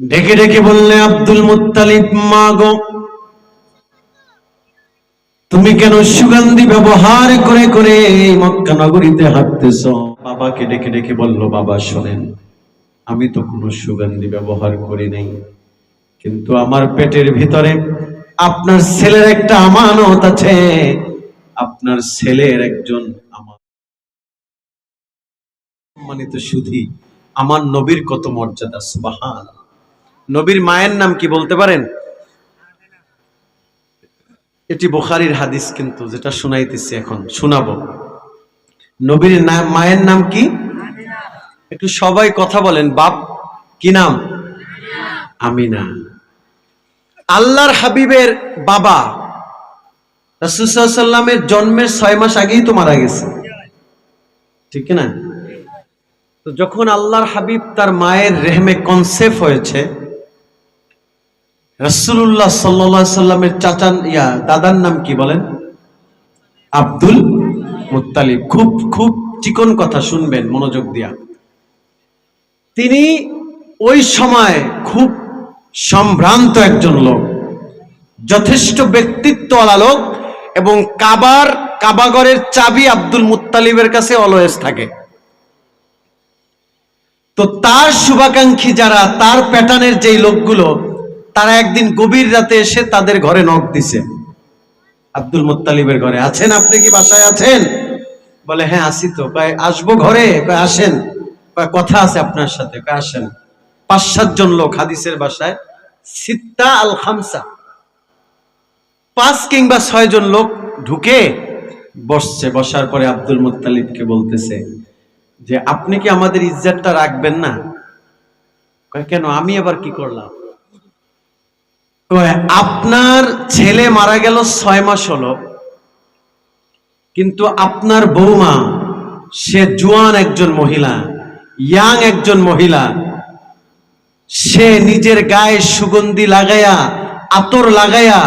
ডেকে ডেকে বললে, আব্দুল মুত্তালিব, মা গো, তুমি কেন সুগন্ধি ব্যবহার করে করে এই মক্কা নগরীতে হাঁটতেছ? বাবাকে ডেকে ডেকে বলল, বাবা, শোনেন, আমি তো কোনো সুগন্ধি ব্যবহার করি নাই। কিন্তু আমার পেটের ভিতরে আপনার ছেলের একটা আমানত আছে। আপনার ছেলের একজন আমার সম্মানিত সুধী, আমার নবীর কত মর্যাদা সুবাহান নবীর মায়ের নাম কি বলতে পারেন? এটি বুখারির হাদিস কিন্তু, যেটা শুনাইতেছি এখন, শোনাবো। নবীর মায়ের নাম কি? একটু সবাই কথা বলেন, বাপ, কি নাম? আমিনা। আল্লাহর হাবিবের বাবা রাসুসাল্লামের জন্মের ছয় মাস আগেই তো মারা গেছে। ঠিক না? তো যখন আল্লাহর হাবিব তার মায়ের রেহমে কনসেপ্ট হয়েছে রসুল্লাহ সাল্লা সাল্লামের চাচান, ইয়া দাদার নাম কি বলেন? আব্দুল মুত্তালিব। খুব খুব চিকন কথা শুনবেন, মনোযোগ দিয়া। তিনি ওই সময় খুব সম্ভ্রান্ত একজন লোক, যথেষ্ট ব্যক্তিত্বওয়ালা লোক এবং কাবার, কাবাগরের চাবি আব্দুল মুত্তালিবের কাছে অলওয়েজ থাকে। তো তার শুভাকাঙ্ক্ষী যারা, তার প্যাটার্নের যেই লোকগুলো তারা একদিন গভীর রাতে এসে তাদের ঘরে নখ দিছে। আব্দুল মুত্তালিবের ঘরে, আছেন আপনি কি বাসায় আছেন? বলে হ্যাঁ আসি তো। কয়, আসব ঘরে? আসেন। কথা আছে আপনার সাথে। আসেন। পাঁচ সাতজন লোক হাদিসের বাসায়, সিত্তা আল খামসা। পাঁচ কিংবা ছয় জন লোক ঢুকে বসছে। বসার পরে আব্দুল মুত্তালিবকে বলতেছে যে, আপনি কি আমাদের ইজ্জতটা রাখবেন না? কেন? আমি আবার কি করলাম? আপনার ছেলে মারা গেল ছয় মাস হলো, কিন্তু আপনার বৌমা, সে জুয়ান একজন মহিলা, ইয়াং একজন মহিলা, সে নিজের গায়ে সুগন্ধি লাগায়া, আতর লাগায়া,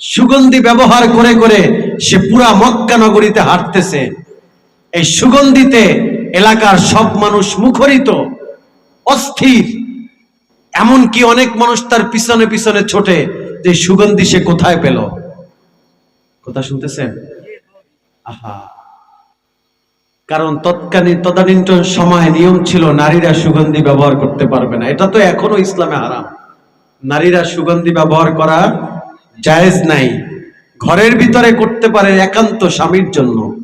সুগন্ধি ব্যবহার করে করে সে পুরা মক্কা নগরীতে হাঁটতেছে। এই সুগন্ধিতে এলাকার সব মানুষ মুখরিত, অস্থির। এমনকি অনেক মানুষ তার পিছনে পিছনে ছোটে যে সুগন্ধি সে কোথায় পেল? কথা শুনতেছেন? আহা। কারণ তৎকালীন তদানীন্তন সময় নিয়ম ছিল নারীরা সুগন্ধি ব্যবহার করতে পারবে না। এটা তো এখনও ইসলামে হারাম। নারীরা সুগন্ধি ব্যবহার করা জায়েজ নাই। ঘরের ভিতরে করতে পারে একান্ত স্বামীর জন্য।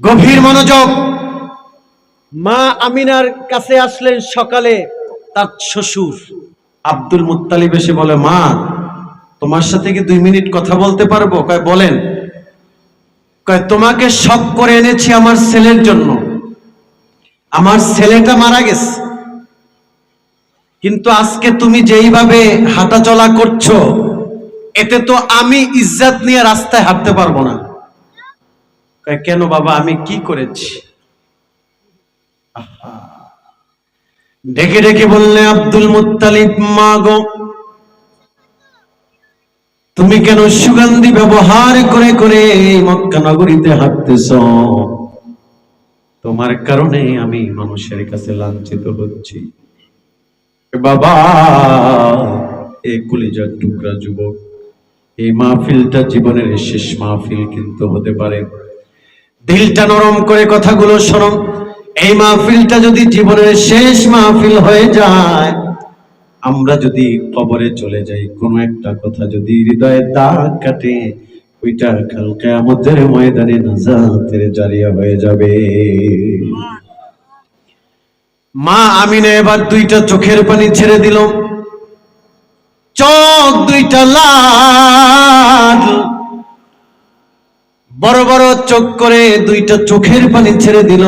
গভীর মনোযোগ মা আমিনার কাছে আসলেন সকালে, তার শ্বশুর। আব্দুল মুত্তালিব এসে বলে, মা, তোমার সাথে কি দুই মিনিট কথা বলতে পারব? কয়, বলেন। কয়, তোমাকে শখ করে এনেছি আমার ছেলের জন্য। আমার ছেলেটা মারা গেছে। কিন্তু আজকে তুমি যেইভাবে হাঁটা চলা করছ, এতে তো আমি ইজ্জাত নিয়ে রাস্তায় হাঁটতে পারব না। কেন বাবা, আমি কি করেছি। ডেকে ডেকে বললে, আব্দুল মুত্তালিব, মা গো, তুমি কেন সুগন্ধি ব্যবহার করে করে মক্কা নগরীতে হাঁটতেছ? তোমার কারণে আমি মানুষের কাছে লাঞ্ছিত হচ্ছি। বাবা, এ কলিজার টুকরা যুবক এই মাহফিলটা জীবনের শেষ মাহফিল কিন্তু হতে পারে। দিলটা নরম করে কথাগুলো শোনো। এই মাহফিলটা যদি জীবনের শেষ মাহফিল হয়ে যায়, আমরা যদি কবরে চলে যাই, কোনো একটা কথা যদি হৃদয়ে দাগ কাটে, ওইটা কালকে আমাদের ময়দানে নাজাতের জারিয়া হয়ে যাবে। মা আমিনা, এবার দুইটা চোখের পানি ছেড়ে দিল। চোখ দুইটা লাল। বড় বড় চোখ করে দুইটা চোখের পানি ছেড়ে দিল।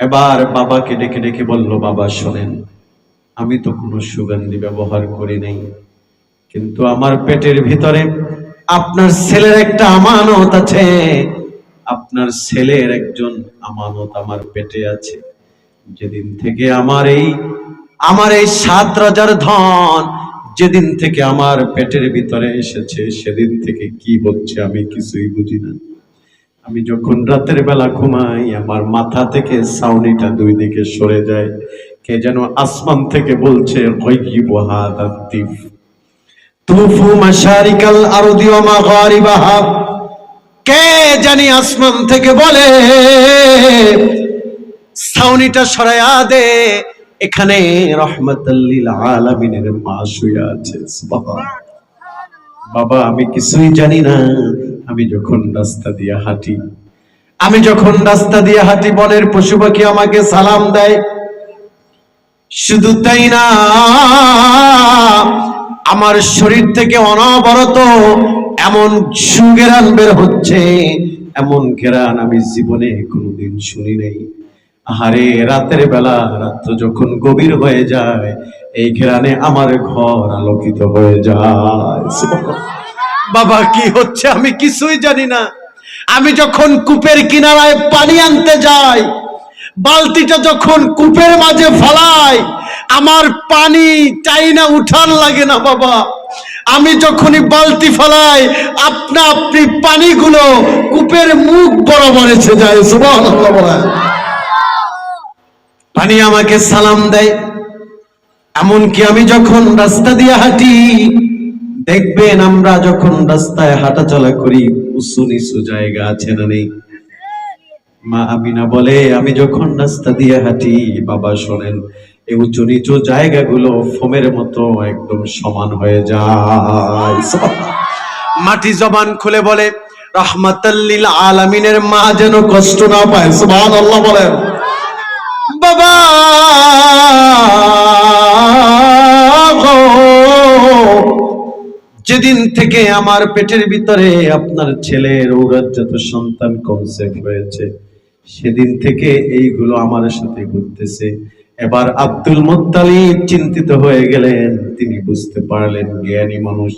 এবার বাবাকে ডেকে ডেকে বলল, বাবা, শোনেন, আমি তো কোনো সুগন্ধি ব্যবহার করি নাই। কিন্তু আমার পেটের ভিতরে আপনার ছেলের একটা আমানত আছে। আপনার ছেলের একজন আমানত আমার পেটে আছে। যেদিন থেকে আমার এই আমার এই সাত রাজার ধন যেদিন থেকে আমার পেটের ভিতরে এসেছে, সেদিন থেকে কি হচ্ছে আমি কিছুই বুঝি না। আমি যখন রাতের বেলা ঘুমাই, আমার মাথা থেকে সাউনিটা দুই দিকে সরে যায়। কে যেন আসমান থেকে বলছে তিফ। কে জানি আসমান থেকে বলে, ছাউনিটা সরায়া দে, এখানে রহমতাল্লিল আলামিনের মা শুয়ে আছে। বাবা, আমি কিছুই জানি না। আমি যখন রাস্তা দিয়ে হাঁটি, আমি যখন রাস্তা দিয়ে হাঁটি, বনের পশু পাখি আমাকে সালাম দেয়। শুধু তাই না, আমার শরীর থেকে অনবরত এমন সুগেরান বের হচ্ছে, এমন ঘেরান আমি জীবনে কোনোদিন শুনি নাই। আহারে, রাতের বেলা রাত্র যখন গভীর হয়ে যায়, এই ঘেরানে আমার ঘর আলোকিত হয়ে যায়। বাবা, কি হচ্ছে? আমি কিছুই জানি না। আমি যখন কূপের কিনারায় পানি আনতে যাই, বালতিটা যখন কূপের মাঝে ফলাই, আমার পানি চাই না উঠান লাগে না বাবা। আমি যখনই বালতি ফেলাই, আপনা আপনি পানিগুলো কূপের মুখ বরাবর এসে যায়। পানি আমাকে সালাম দেয়। এমনকি আমি যখন রাস্তা দিয়ে হাঁটি দেখবেন আমরা যখন রাস্তায় হাঁটা চলা করি, উঁচু নিচু জায়গা আছে না নেই? মা আমিনা বলে, আমি যখন রাস্তা দিয়ে হাঁটি, বাবা শোনেন, এই উঁচু নিচু জায়গাগুলো ফোমের মতো একদম সমান হয়ে যায়। মাটি জবান খুলে বলে রহমাতাল্লিল আলামিনের মা যেন কষ্ট না পায়। সুবহানাল্লাহ বলেন। বাবা! যেদিন থেকে আমার পেটের ভিতরে আপনার ছেলের ঔরাজ্জাত সন্তান কনসেপ্ট হয়েছে সেদিন থেকে এইগুলো আমার সাথে ঘুরতেছে এবার আব্দুল মুত্তালিব চিন্তিত হয়ে গেলেন তিনি বুঝতে পারলেন জ্ঞানী মানুষ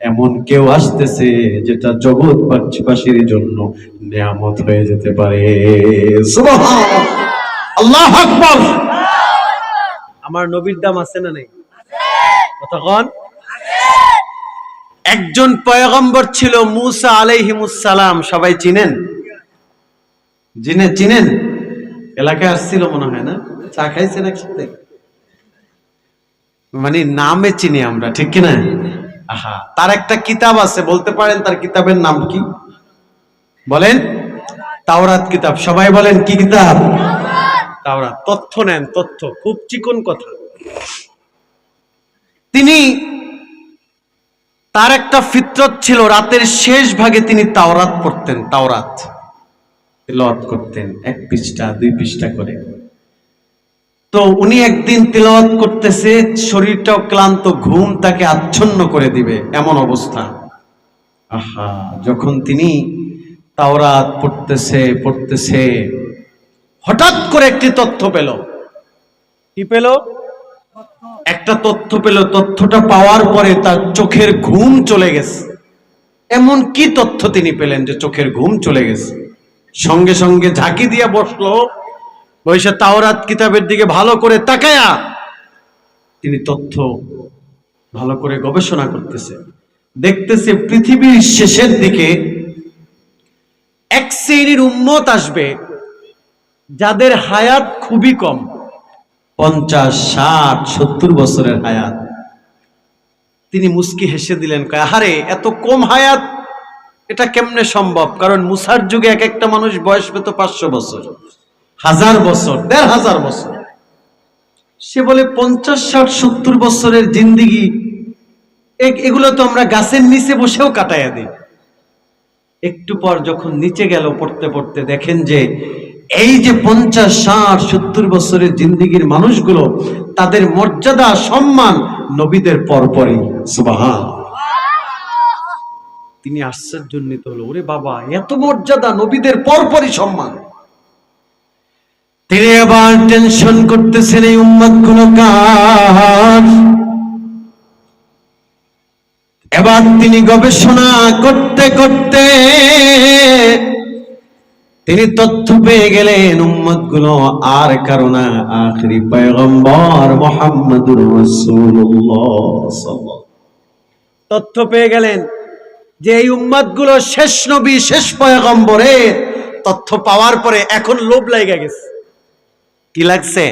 এমন কেউ আসতেছে যেটা জগৎবাসীর জন্য নিয়ামত হয়ে যেতে পারে। আল্লাহ আকবার! আমার নবীর দাম আছে না নেই? কতক্ষণ একজন পয়গম্বর ছিল মুসা আলাইহিমুসালাম সবাই চিনেন? জিনে, চিনেন? এলাকায় আসছিল মনে হয় না? চা খাইছেন একসাথে? মানে নামে চিনি আমরা, ঠিক কিনা? আহা, তার একটা কিতাব আছে, বলতে পারেন তার কিতাবের নাম কি? বলেন? তাওরাত কিতাব, সবাই বলেন কি কিতাব? তাওরাত, তথ্য নেন, তথ্য, খুব চিকন কথা। তিনি তার একটা ফিতরত ছিল, রাতের শেষ ভাগে তিনি তাওরাত পড়তেন, তাওরাত। তিলাওয়াত করতেন, এক পৃষ্ঠা, দুই পৃষ্ঠা করে। তো উনি একদিন তিলাওয়াত করতেছে শরীরটাও ক্লান্ত, ঘুম তাকে আচ্ছন্ন করে দিবে, এমন অবস্থা। আহা, যখন তিনি তাওরাত পড়তেছে পড়তেছে, হঠাৎ করে একটি তথ্য পেল। কি পেল? একটা তথ্য পেল, তথ্যটা পাওয়ার পরে তার চোখের ঘুম চলে গেছে। এমন কি তথ্য তিনি পেলেন যে চোখের ঘুম চলে গেছে? সঙ্গে সঙ্গে ঝাঁকি দিয়ে বসল বৈশা তাওরাত কিতাবের দিকে ভালো করে তাকায়া তিনি তথ্য ভালো করে গবেষণা করতেছে। দেখতেছে পৃথিবীর শেষের দিকে এক শ্রেণির উন্মত আসবে যাদের হায়াত খুবই কম। পঞ্চাশ, ষাট, সত্তর বছরের হায়াত। তিনি মুস্কি হেসে দিলেন আহারে, এত কম হায়াত, এটা কেমনে সম্ভব? কারণ মুসার যুগে এক একটা মানুষ বয়স পেত পাঁচশো বছর, হাজার বছর, দেড় হাজার বছর। সে বলে, পঞ্চাশ, ষাট, সত্তর বছরের জিন্দিগি এগুলো তো আমরা গাছের নিচে বসেও কাটাইয়া দিই। একটু পর যখন নিচে গেল, পড়তে পড়তে দেখেন যে এই যে পঞ্চাশ, ষাট, সত্তর বছরের জিন্দিগির মানুষগুলো, তাদের মর্যাদা, সম্মান নবীদের পরপরই। সুবাহান। তিনি আশ্চর্যান্বিত হলো, ওরে বাবা, এত মর্যাদা, নবীদের পরপরই সম্মান! তিনি আবার টেনশন করতেছেন এই উম্মতগুলো কার? এবার তিনি গবেষণা করতে করতে তিনি তথ্য পেয়ে গেলেন উম্মতগুলো আর কারণ আখরি পয়গম্বর মোহাম্মদুর তথ্য পেয়ে গেলেন যে এই উম্মতগুলো শেষ নবী, শেষ পয়গম্বরের তথ্য পাওয়ার পরে এখন লোভ লেগে গেছে। কি লাগছে?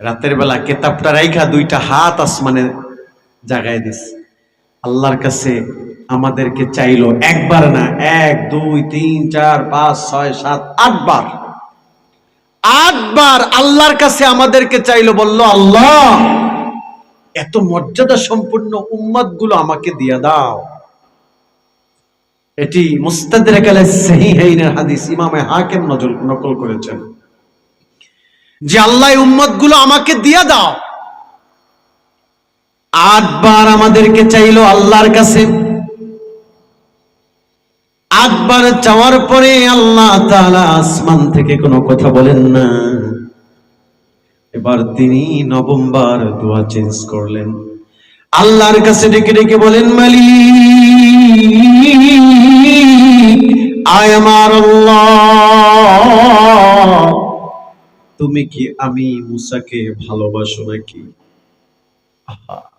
রাতের বেলা কেতাবটা রাইখা দুইটা হাত আসমানে জাগায় দিস আল্লাহর কাছে আমাদেরকে চাইলো একবার না, এক, দুই, তিন, চার, পাঁচ, ছয়, সাত, আটবার। আটবার আল্লাহর কাছে আমাদেরকে চাইলো, বলল, আল্লাহ, এত মর্যাদা সম্পূর্ণ উম্মতগুলো আমাকে দিয়ে দাও। এটি মুস্তাদরিক আলাই সহিহাইনের হাদিস, ইমামে হাকিম নজর নকল করেছেন। যে আল্লাহ উম্মতগুলো আমাকে দিয়ে দাও। আটবার আমাদেরকে চাইলো আল্লাহর কাছে। আটবার চাওয়ার পরে আল্লাহ তাআলা আসমান থেকে কোনো কথা বলেন না। এবার তিনি নবমবার দোয়া চেঞ্জ করলেন। আল্লাহর কাছে ডেকে ডেকে বলেন মালি আয় আমার তুমি কি আমি মুসাকে ভালোবাসো নাকি? আহা,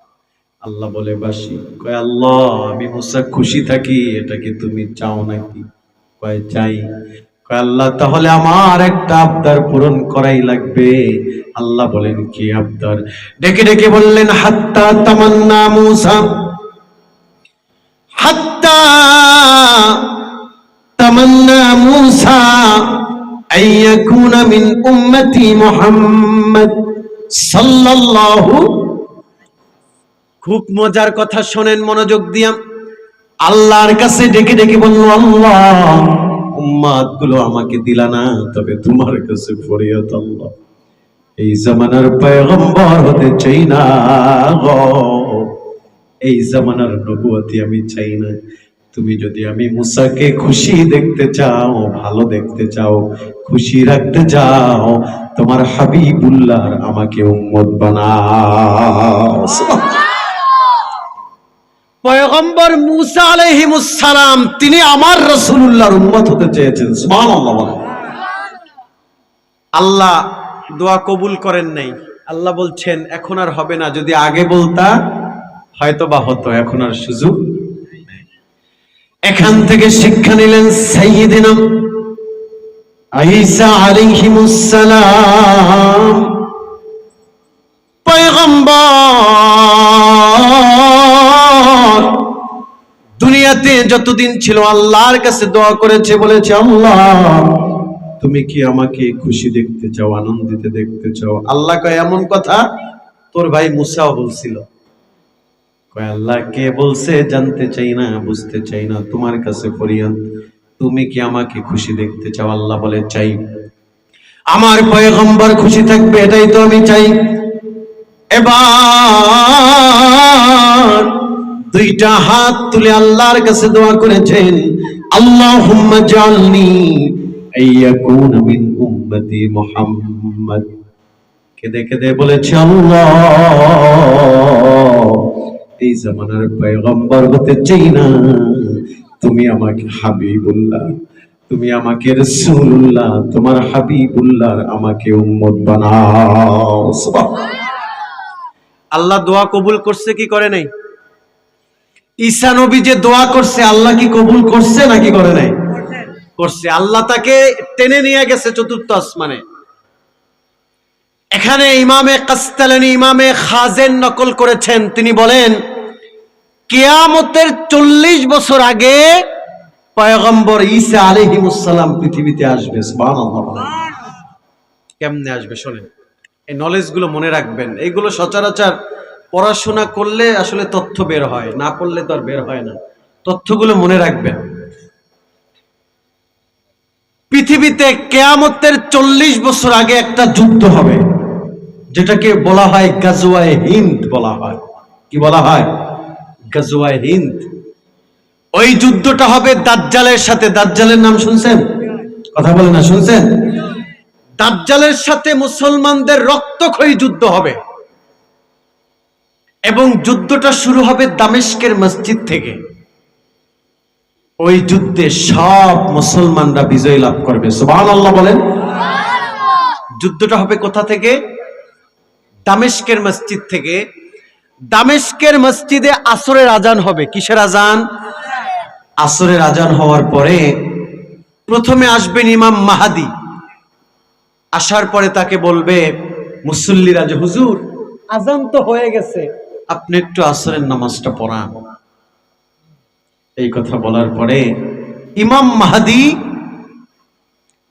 আল্লাহ বলে, বাসি। কয়, আল্লাহ, আমি মুসা খুশি থাকি, এটা কি তুমি চাও নাকি? কয়, চাই। কয়, আল্লাহ, তাহলে আমার একটা আবদার পূরণ করাই লাগবে। আল্লাহ বলেন, কি আবদার? ডেকে ডেকে বললেন, হাত্তা তামান্না মোসা। হাত্তা তামান্না মুসা আইয়াকুনা মিন উম্মতি মুহাম্মদ সাল্লাল্লাহু খুব মজার কথা শোনেন মনোযোগ দিয়া। আল্লাহর কাছে ডেকে ডেকে বলল, আল্লাহ উম্মাদগুলো আমাকে দিলা না, তবে তোমার কাছে ফরিয়াদ আল্লাহ। এই জামানার পয়গম্বর হতে চাই না এই জামানার নবুয়তি আমি চাই না। তুমি যদি আমি মুসাকে খুশি দেখতে চাও, ভালো দেখতে চাও, খুশি রাখতে চাও, তোমার হাবিবুল্লাহ আমাকে উম্মত বানাও। পয়গম্বর মুসা আলাইহিমুস সালাম, তিনি আমার রাসূলুল্লাহর উম্মত হতে চেয়েছেন। আল্লাহ দোয়া কবুল করেন নাই। আল্লাহ বলছেন, এখন আর হবে না, যদি আগে বলতা হয়তো বা হতো, এখন আর সুযোগ এখান থেকে শিক্ষা নিলেন পয়গম্বর দুনিয়াতে যতদিন ছিল আল্লাহর কাছে দোয়া করেছে, বলেছে, আল্লাহ, তুমি কি আমাকে খুশি দেখতে চাও, আনন্দিত দেখতে চাও? আল্লাহ কয়, এমন কথা তোর ভাই মুসাও বলছিল। কয়, আল্লাহ, কে বলছে জানতে চাই না, বুঝতে চাই না, তোমার কাছে ফরিয়াদ, তুমি কি আমাকে খুশি দেখতে চাও? আল্লাহ বলে, চাই। আমার পয়গম্বর খুশি থাকবে, এটাই তো আমি চাই। এবার দুইটা হাত তুলে আল্লাহর কাছে দোয়া করেছেন, আল্লাহুম্মা জালনি আইয়াকুনা মিন উম্মতি মুহাম্মদ। কেঁদে কেঁদে বলেছে আল্লাহ, এই জামানার পয়গম্বর হতে চাই না। তুমি আমাকে হাবিবুল্লাহ, তুমি আমাকে রসুল্লাহ তোমার হাবিবুল্লাহ আমাকে উম্মত বানাও। আল্লাহ দোয়া কবুল করছে কি করে নাই? ঈসা নবী যে দোয়া করছে, আল্লাহ কি কবুল করছে নাকি করে নাই? করছে। আল্লাহ তাকে টেনে নিয়ে গেছে চতুর্থ আসমানে। এখানে ইমামে কাস্তালানি, ইমামে খাজেন নকল করেছেন। তিনি বলেন, কেয়ামতের চল্লিশ বছর আগে পয়গম্বর ঈসা আলিহিমুসালাম পৃথিবীতে আসবে কেমনে আসবে, শোনেন। এই নলেজগুলো মনে রাখবেন। এইগুলো সচরাচর পড়াশোনা করলে আসলে তথ্য বের হয়, না পড়লে তো আর বের হয় না। তথ্যগুলো মনে রাখবেন। পৃথিবীতে কেয়ামতের চল্লিশ বছর আগে একটা যুদ্ধ হবে, যেটাকে বলা হয় গাজওয়ায় হিন্দ বলা হয়। কি বলা হয়? গাজওয়ায় হিন্দ। ওই যুদ্ধটা হবে দাজ্জালের সাথে। দাজ্জালের নাম শুনছেন? কথা বলে না, শুনছেন? দাজ্জালের সাথে মুসলমানদের রক্তক্ষয়ী যুদ্ধ হবে। এবং যুদ্ধটা শুরু হবে দামেস্কের মসজিদ থেকে। ওই যুদ্ধে সব মুসলমানরা বিজয় লাভ করবে। সুবহান আল্লাহ বলেন যুদ্ধটা হবে কোথা থেকে? দামেস্কের মসজিদ থেকে। দামেস্কের মসজিদে আসরের আজান হবে। কিসের আজান? আসরের আজান হওয়ার পরে প্রথমে আসবেন ইমাম মাহাদি। আসার পরে তাকে বলবে মুসল্লিরা যে হুজুর আজান তো হয়ে গেছে। আপনি একটু আসরের নামাজটা পড়ান। এই কথা বলার পরে ইমাম মাহাদি,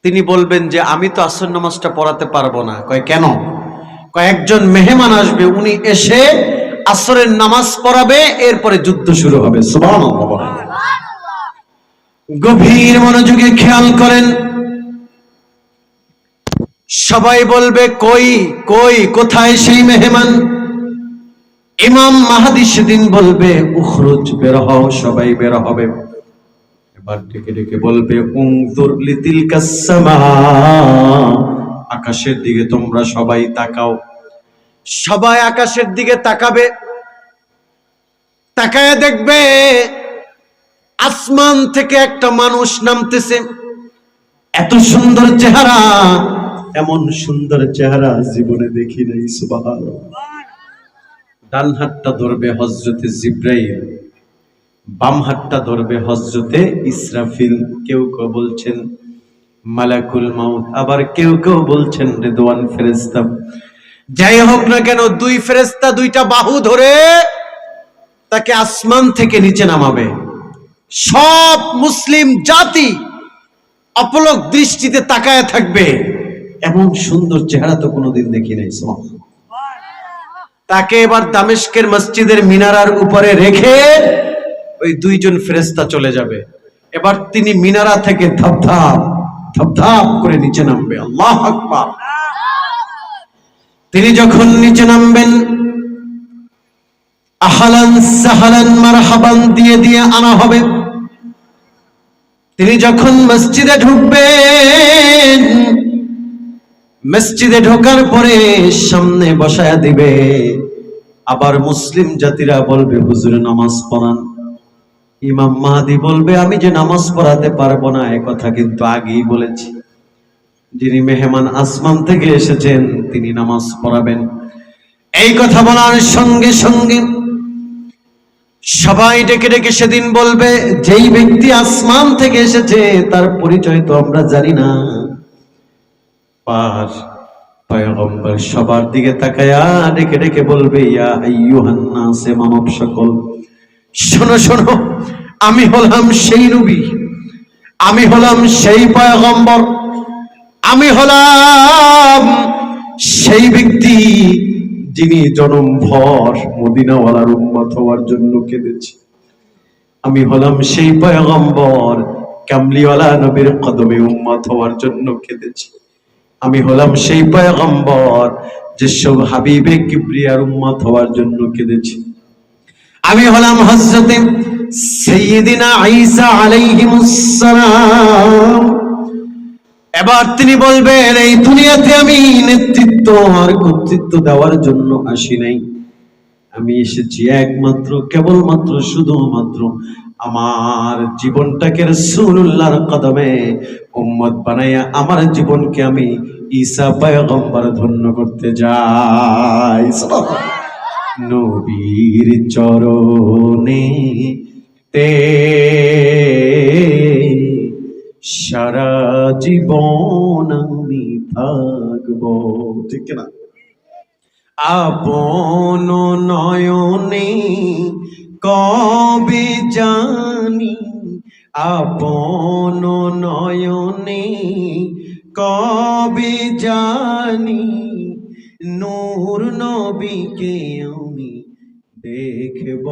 তিনি বলবেন যে, আমি তো আসর নামাজটা পড়াতে পারব না। কয়, কেন? কয়েকজন মেহমান আসবে, উনি এসে আসরের নামাজ পড়াবে, এরপরে যুদ্ধ শুরু হবে। গভীর মনোযোগে খেয়াল করেন। সবাই বলবে, কই কই, কোথায় সেই মেহমান? ইমাম মাহাদি সেদিন বলবে, উখরুজ, বের হও, সবাই বের হবে। এবার ডেকে ডেকে বলবে আকাশের দিকে তোমরা সবাই তাকাও। সবাই আকাশের দিকে তাকাবে, তাকায় দেখবে, আসমান থেকে একটা মানুষ নামতেছে। এত সুন্দর চেহারা, এমন সুন্দর চেহারা জীবনে দেখি নাই, সুবহানাল্লাহ। ডান হাতটা ধরবে হজরতে জিব্রাইল, বাম হাতটা ধরবে হজরতে ইসরাফিল। কেউ কেউ বলছেন, মালাকুল মাউত। আবার কেউ কেউ বলছেন, রেদওয়ান ফেরেস্তা যাই হোক না কেন, দুই ফেরেস্তা দুইটা বাহু ধরে তাকে আসমান থেকে নিচে নামাবে। সব মুসলিম জাতি অপলক দৃষ্টিতে তাকায় থাকবে। এমন সুন্দর চেহারা তো কোনোদিন দেখি নাই। তাকে এবার দামেস্কের মসজিদের মিনারার উপরে রেখে ওই দুইজন ফেরেস্তা চলে যাবে। এবার তিনি মিনারা থেকে ধাপ ধাপ ধাপ করে নিচে নামবে। আল্লাহ আকবার। তিনি যখন নিচে নামবেন, আহালান সাহালান মারহাবান দিয়ে দিয়ে আনা হবে। তিনি যখন মসজিদে ঢুকবেন মসজিদে ঢোকার পরে সামনে বসায়া দিবে। আবার মুসলিম জাতিরা বলবে, হুজুরে, নামাজ পড়ান। ইমাম মাহাদি বলবে, আমি যে নামাজ পড়াতে পারব না, এ কথা কিন্তু আগেই বলেছি। যিনি মেহমান আসমান থেকে এসেছেন, তিনি নামাজ পড়াবেন। এই কথা বলার সঙ্গে সঙ্গে সবাই ডেকে ডেকে সেদিন বলবে, যেই ব্যক্তি আসমান থেকে এসেছে, তার পরিচয় তো আমরা জানি না। পার। পয়গম্বর সবার দিকে তাকায়া ডেকে ডেকে বলবে, ইয়া নাসে, মানব সকল, শোনো শোনো, আমি হলাম সেই নবী, আমি হলাম সেই পয়গম্বর, আমি হলাম সেই ব্যক্তি যিনি জনম ভর মদিনাওয়ালার উম্মত হওয়ার জন্য কেঁদেছি। আমি হলাম সেই পয়গম্বর, কামলিওয়ালা নবীর কদমে উম্মত হওয়ার জন্য কেঁদেছি। আমি হলাম সেই পয়গম্বর যেসব হাবিবে কিবরিয়ার উম্মত হওয়ার জন্য কেঁদেছি। আমি হলাম হজরতে সৈয়দিনা ঈসা আলাইহিমুস সালাম এবার তিনি বলবেন, এই দুনিয়াতে আমি নেতৃত্ব আর কর্তৃত্ব দেওয়ার জন্য আসি নাই। আমি এসেছি একমাত্র, কেবলমাত্র, শুধুমাত্র আমার জীবনটাকে রসুল্লাহর কদমে উম্মত বানাইয়া আমার জীবনকে আমি ঈসা পয়গম্বর ধন্য করতে যাই। নবীর চরণে তে সারা জীবন আমি থাকব। ঠিক না আপন নয়নে কবে জানি আপন নয়নে? কবে জানি নূর নবীকে আমি দেখব?